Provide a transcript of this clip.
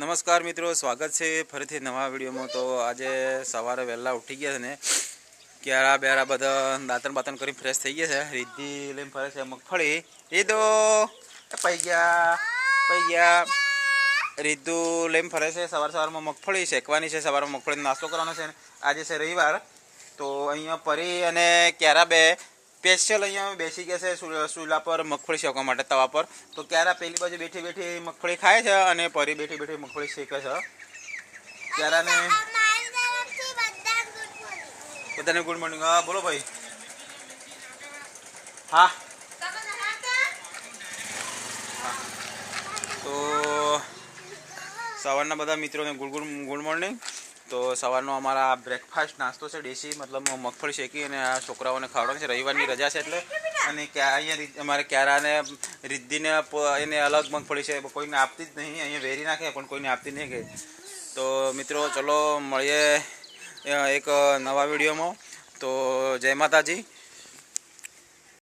નમસ્કાર મિત્રો, સ્વાગત છે ફરીથી નવા વિડીયોમાં. તો આજે સવારે વહેલા ઉઠી ગયા છે ને, ક્યારા બેરા બધા દાંતણ બાતણ કરી ફ્રેશ થઈ ગયા છે. રીધિ લઈને ફરે છે મગફળી. રીધો પૈ ગયા પૈ ગયા. રીધુ લઈને ફરે છે સવાર સવારમાં મગફળી, શેકવાની છે સવારમાં મગફળીનો નાસ્તો કરવાનો છે આજે છે રવિવાર. તો અહીંયા પરી અને ક્યારા બે સ્પેશિયલ અહીંયા બેસી ગયા છે ચૂલા પર મગફળી શેકવા માટે તવા પર. તો ક્યારા પેલી બાજુ બેઠી બેઠી મગફળી ખાય છે અને પરી બેઠી બેઠી મગફળી શેકે છે. ક્યારાને બધાને ગુડ મોર્નિંગ હા બોલો ભાઈ. હા. તો સવારના બધા મિત્રોને ગુડ ગુડ ગુડ મોર્નિંગ તો સવારનો અમારા બ્રેકફાસ્ટ નાસ્તો છે, દેશી, મતલબ મગફળી શેકી અને આ છોકરાઓને ખવડાવવાનું છે. રવિવારની રજા છે એટલે અને અહીંયા અમારે ક્યારાને રિદ્ધિને એને અલગ મગફળી છે. કોઈને આપતી જ નહીં, અહીંયા વેરી નાખે, પણ કોઈને આપતી નહીં કે. તો મિત્રો, ચલો મળીએ એક નવા વિડીયોમાં. તો જય માતાજી.